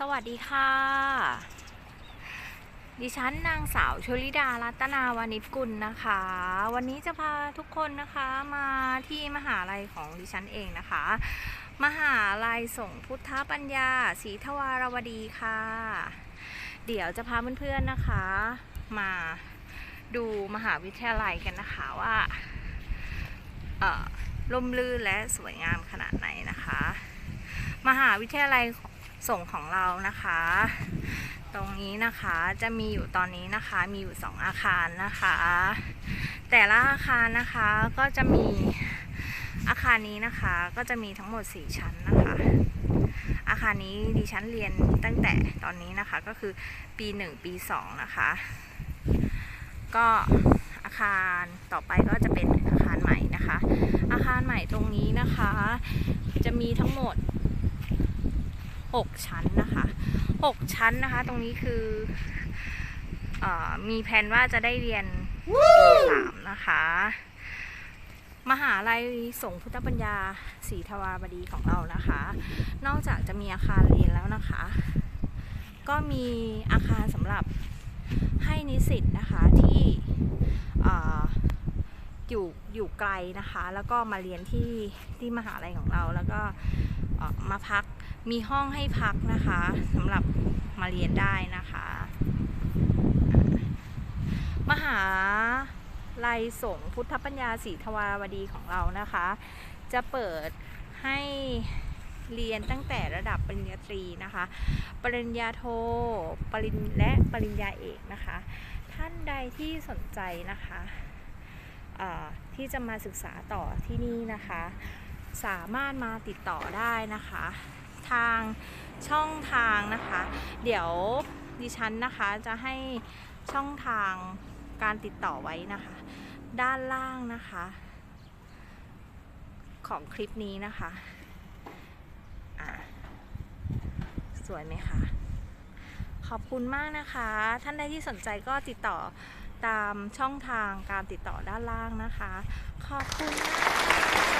สวัสดีค่ะ ดิฉันนางสาวชลิดารัตนาวานิชกุลนะคะ วันนี้จะพาทุกคนนะคะมาที่มหาลัยของดิฉันเองนะคะ มหาลัยส่งพุทธปัญญาศรีทวารวดีค่ะ เดี๋ยวจะพาเพื่อนๆนะคะ มาดูมหาวิทยาลัยกันนะคะว่าเอ่อร่มรื่นและสวยงามขนาดไหนนะคะ มหาวิทยาลัย ส่งของเรานะคะ ตรงนี้นะคะจะมีอยู่ตอนนี้นะคะมีอยู่ 2 อาคารนะคะ แต่ละอาคารนะคะก็จะมีอาคารนี้นะคะก็จะมีทั้งหมด 4 ชั้นนะคะ อาคารนี้ดิฉันเรียนตั้งแต่ตอนนี้นะคะก็คือปี 1 ปี 2 นะคะ ก็อาคารต่อไปก็จะเป็นอาคารใหม่นะคะ อาคารใหม่ตรงนี้นะคะ จะมีทั้งหมด 6 ชั้นนะคะ 6 ชั้นนะคะ ตรงนี้คืออมีแผนว่าจะได้เรียนปีสามนะคะ มหาลัยส่งพุทธปัญญาศรีทวารบดีของเรานะคะ นอกจากจะมีอาคารเรียนแล้วนะคะ ก็มีอาคารสำหรับให้นิสิตนะคะที่ออยู่อยู่ไกลนะคะ แล้วก็มาเรียนที่ที่มหาลัยของเราแล้วก็มาพัก มีห้องให้พักนะคะสำหรับมาเรียนได้นะคะ มหาลัยสงฆ์พุทธปัญญาศรีทวารวดีของเรานะคะ จะเปิดให้เรียนตั้งแต่ระดับปริญญาตรีนะคะ ปริญญาโท ปริญและปริญญาเอกนะคะ ท่านใดที่สนใจนะคะที่จะมาศึกษาต่อที่นี่นะคะ สามารถมาติดต่อได้นะคะ ทางช่องทางนะคะ เดี๋ยวดิฉันนะคะจะให้ช่องทางการติดต่อไว้นะคะ ด้านล่างนะคะ ของคลิปนี้นะคะะสวยไหมคะขอบคุณมากนะคะ ท่านใดที่สนใจก็ติดต่อตามช่องทางการติดต่อด้านล่างนะคะ ขอบคุณมาก